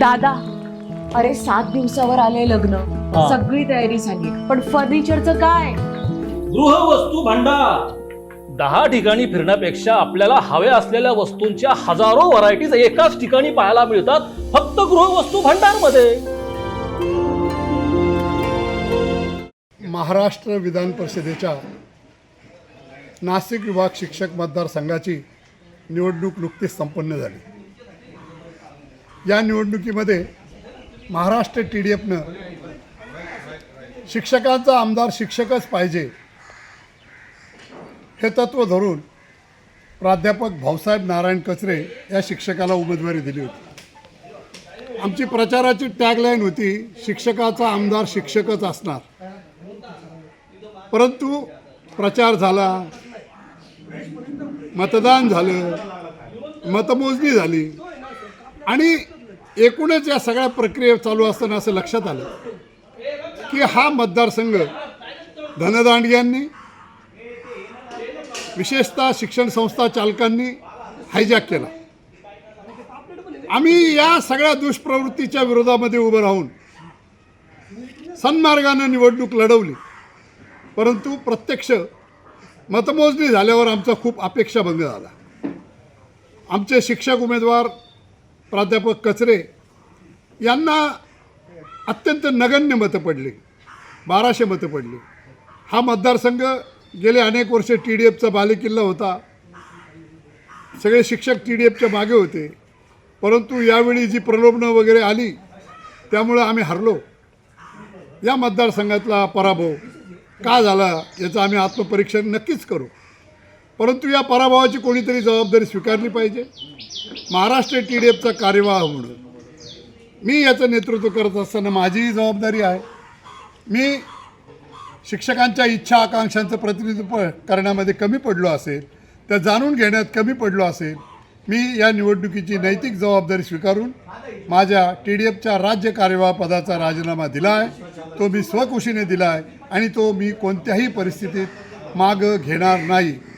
दादा अरे सात दिवसावर आले लग्न. हा. सगळी तयारी झाली. पण फर्निचरचं काय? गृहवस्तू भांडार. दहा ठिकाणी फिरण्यापेक्षा आपल्याला हव्या असलेल्या वस्तूंच्या हजारो व्हरायटीज एकाच ठिकाणी पाहायला मिळतात फक्त गृहवस्तू भांडारमध्ये महाराष्ट्र विधान परिषदेच्या नाशिक विभाग शिक्षक मतदारसंघाची निवडणूक नुकतीच संपन्न झाली. या निवडणुकीमध्ये महाराष्ट्र टी डी एफनं शिक्षकांचा आमदार शिक्षकच पाहिजे हे तत्त्व धरून प्राध्यापक भाऊसाहेब नारायण कचरे या शिक्षकाला उमेदवारी दिली होती. आमची प्रचाराची टॅगलाईन होती शिक्षकाचा आमदार शिक्षकच असणार. परंतु प्रचार झाला मतदान झालं मतमोजणी झाली. आणि एकूणच या सगळ्या प्रक्रिया चालू असताना असं लक्षात आलं की हा मतदारसंघ धनदांडग्यांनी विशेषतः शिक्षण संस्था चालकांनी हायजॅक केला. आम्ही या सगळ्या दुष्प्रवृत्तीच्या विरोधामध्ये उभं राहून सन्मार्गानं निवडणूक लढवली. परंतु प्रत्यक्ष मतमोजणी झाल्यावर आमचा खूप अपेक्षाभंग झाला. आमचे शिक्षक उमेदवार प्राध्यापक कचरे यांना अत्यंत नगण्य मतं पडली. बाराशे मतं पडली. हा मतदारसंघ गेले अनेक वर्षे टी डी एफचा बालेकिल्ला होता. सगळे शिक्षक टी डी एफच्या मागे होते. परंतु यावेळी जी प्रलोभनं वगैरे आली त्यामुळं आम्ही हरलो. या मतदारसंघातला पराभव का झाला याचं आम्ही आत्मपरीक्षण नक्कीच करू. परंतु या पराभवाची कोणीतरी जबाबदारी स्वीकारली पाहिजे. महाराष्ट्र टी डी एफचा कार्यवाह म्हणून. मी याचं नेतृत्व करत असताना माझीही जबाबदारी आहे. मी शिक्षकांच्या इच्छा आकांक्षांचं प्रतिनिधित्व करण्यामध्ये कमी पडलो असेल त्या जाणून घेण्यात कमी पडलो असेल मी या निवडणुकीची नैतिक जबाबदारी स्वीकारून माझ्या टी डी एफच्या राज्य कार्यवाह पदाचा राजीनामा दिला आहे. तो मी स्वकुशीने दिला आहे आणि तो मी कोणत्याही परिस्थितीत मागं घेणार नाही.